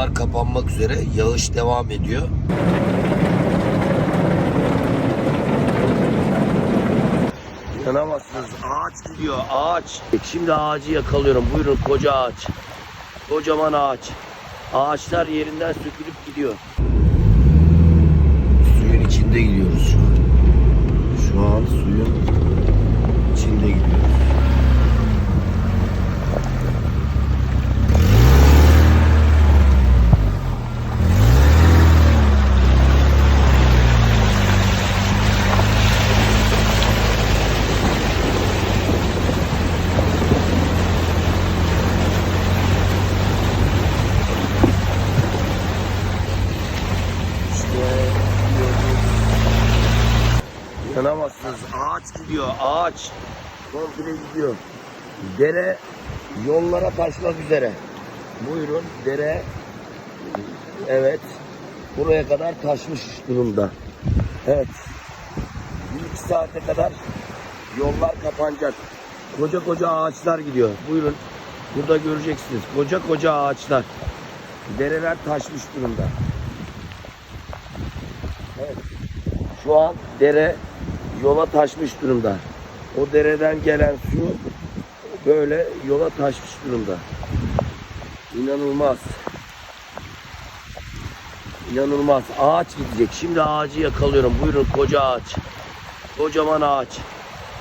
Yollar kapanmak üzere. Yağış devam ediyor. İnanamazsınız. Ağaç gidiyor. Ağaç. Şimdi ağacı yakalıyorum. Buyurun koca ağaç. Kocaman ağaç. Ağaçlar yerinden sökülüp gidiyor. Suyun içinde gidiyoruz şu an. Şu an suyun içinde gidiyoruz. İşte gidiyoruz. İnanamazsınız. Ağaç gidiyor. Ağaç. Komple gidiyor. Dere yollara taşmak üzere. Buyurun dere evet buraya kadar taşmış durumda. Evet. Bir iki saate kadar yollar kapanacak. Koca koca ağaçlar gidiyor. Buyurun. Burada göreceksiniz. Koca koca ağaçlar. Dereler taşmış durumda. Evet. Şu an dere yola taşmış durumda. O dereden gelen su böyle yola taşmış durumda. İnanılmaz. İnanılmaz. Ağaç gidecek. Şimdi ağacı yakalıyorum. Buyurun koca ağaç. Kocaman ağaç.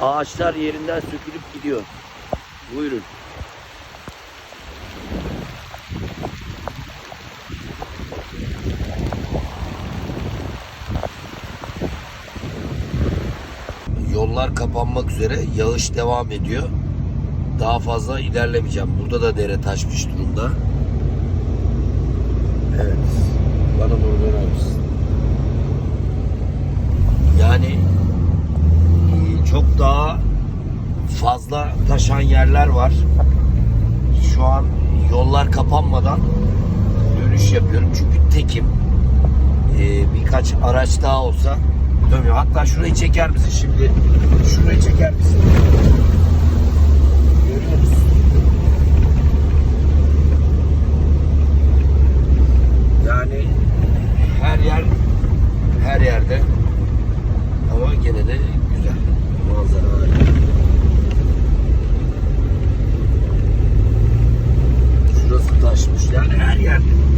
Ağaçlar yerinden sökülüp gidiyor. Buyurun. Yollar kapanmak üzere. Yağış devam ediyor. Daha fazla ilerlemeyeceğim. Burada da dere taşmış durumda. Evet. Bana doğru döner misin? Yani e, çok daha fazla taşan yerler var. Şu an yollar kapanmadan dönüş yapıyorum. Çünkü tekim. E, birkaç araç daha olsa dönüyor. Hatta şurayı çeker misin şimdi? Şurayı çeker misin? Görüyor musun? Yani her yer her yerde ama gene de güzel manzaralar. Şurası taşmış yani her yerde.